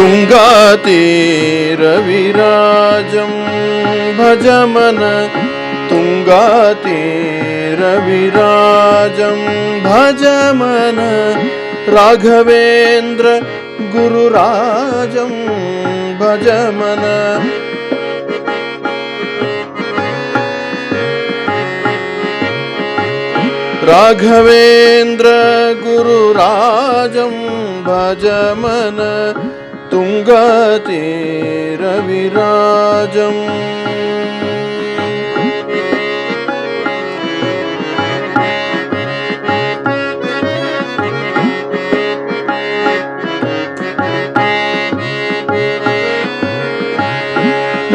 तुङ्गातीरविराजं भज मन। तुङ्गातीरविराजं भज मन। राघवेन्द्र गुरुराजं भज मन। राघवेन्द्र गुरुराजं भज मन। तुङ्गतीरविराजम्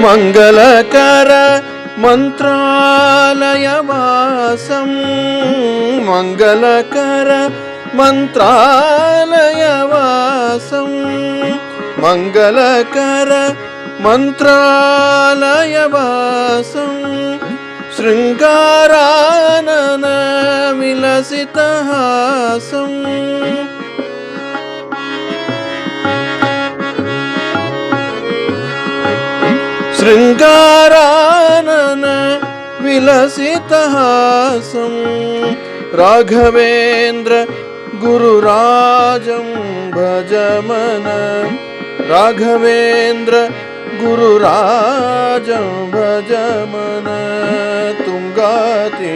मङ्गलकर मन्त्रालयवासं मङ्गलकर मन्त्रालयवासं मङ्गलकर मन्त्रालयवासं शृङ्गारानन विलसितहासम् शृङ्गारानन विलसितहासं राघवेन्द्र गुरुराजं भज मन राघवेन्द्र गुरुराजं भजमन तुङ्गाति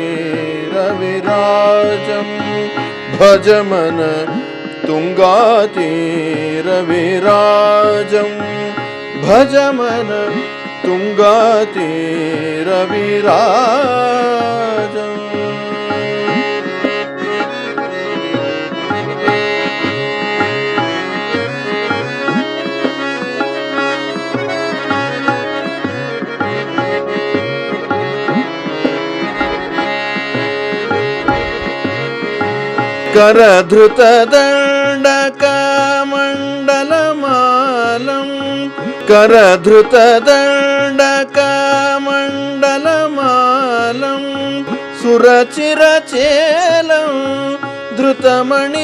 रविराजं भजमन तुङ्गाति रविराजं भज तुङ्गाति रविजम् करधृतदण्डकमण्डलमालं करधृतदण्डकमण्डलमालं सुरचिरचेलं धृतमणिमालम्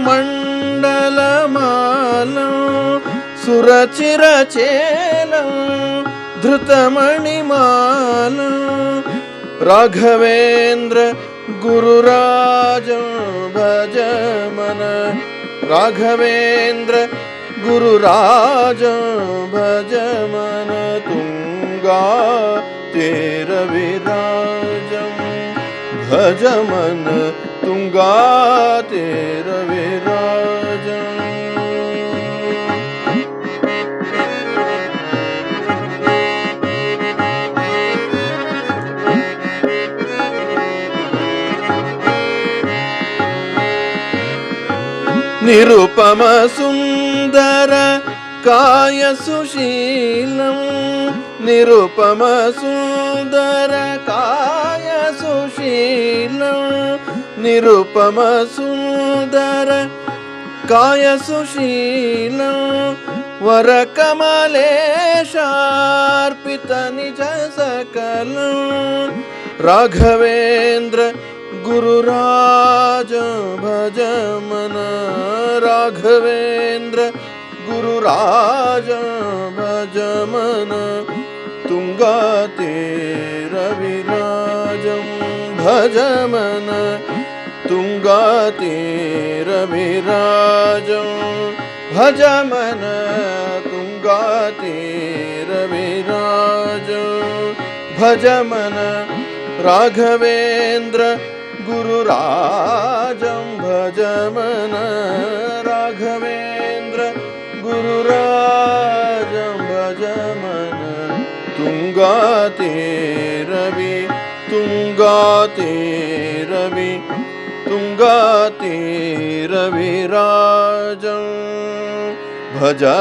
करधृतदण्डकमण्डलमालं सुरचिरचेलं धृतमणिमालं राघवेन्द्र गुरुराजं भज मन राघवेन्द्र गुरुराजं भज मन तुङ्गा तेरविराजम् भज मन तुङ्गा तेरविराजम्। నిరుపమ సుందర కాయ సుశీలం. నిరుపమ సుందర కాయ సుశీలం. నిరుపమ సుందర కాయ సుశీలం. వరకమలేశార్పిత నిజ సకలం. రాఘవేంద్ర గురురాజ భజమనా राघवेन्द्र गुरुराज भज मन तुङ्गातीरविराजं भज मन तुङ्गातीरविराजं भज मन तुङ्गातीरविराजं भज मन राघवेन्द्र गुरुराजं भज रवि तुङ्गा ते रवि तुङ्गा ते रवि भजा